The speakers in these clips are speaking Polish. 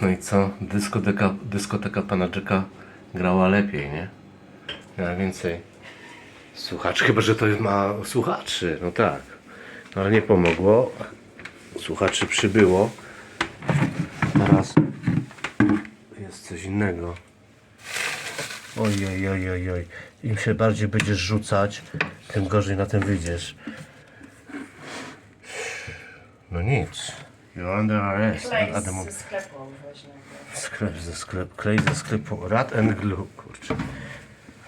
No i co? Dyskoteka, dyskoteka pana Jacka grała lepiej, nie? Miała więcej słuchaczy, chyba że to ma słuchaczy, no tak. No ale nie pomogło. Słuchaczy przybyło. Teraz jest coś innego. Ojej, ojej. Oj. Im się bardziej będziesz rzucać, tym gorzej na tym wyjdziesz. No nic. You're under arrest. Klej moment. ze sklepu weźmy. Sklep ze sklepu, klej ze sklepu, rat and glue, kurczę.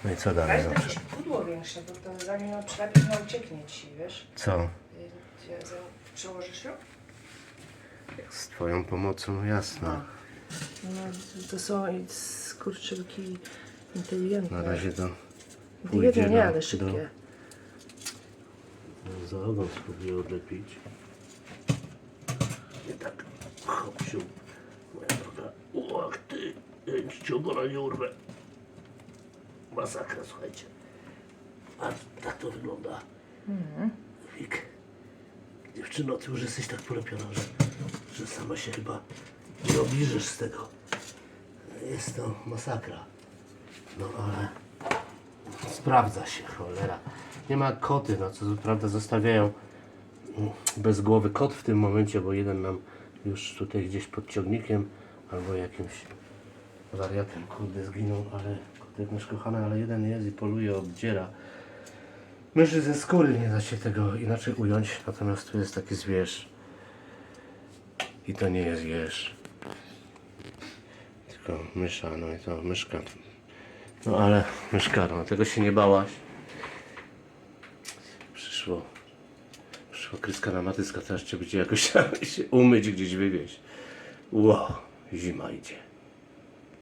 No i co dalej? Weź No? jakieś pudło większe, bo to zanim ją przylepisz, no ucieknie ci, wiesz? Co? Za- Przełożysz ją? Z twoją pomocą, no jasno. No, to są i skurczynki inteligentne. Na razie to pójdzie Inteligentne nie, do- ale szybkie. Za ogon spróbuję odlepić. Hopsiu. Moja droga. Och ty, ja ci ogona nie urwę. Masakra, słuchajcie. A tak to wygląda. Wik. Dziewczyno, ty już jesteś tak polepiona, że, że sama się chyba nie obliżysz z tego. Jest to masakra. No ale sprawdza się, cholera. Nie ma koty, no co prawda zostawiają mm, bez głowy kot w tym momencie, bo jeden nam już tutaj gdzieś pod ciągnikiem albo jakimś wariatem kurde zginął, ale kotek nasz kochany, ale jeden jest i poluje, obdziera. Myszy ze skóry, nie da się tego inaczej ująć, natomiast tu jest taki zwierz. I to nie jest zwierz. Tylko mysza, no i to myszka. No ale myszka, no tego się nie bałaś. Przyszło. Przyszła kryska na matyska, teraz trzeba będzie jakoś się umyć, gdzieś wywieźć. Ło, zima idzie.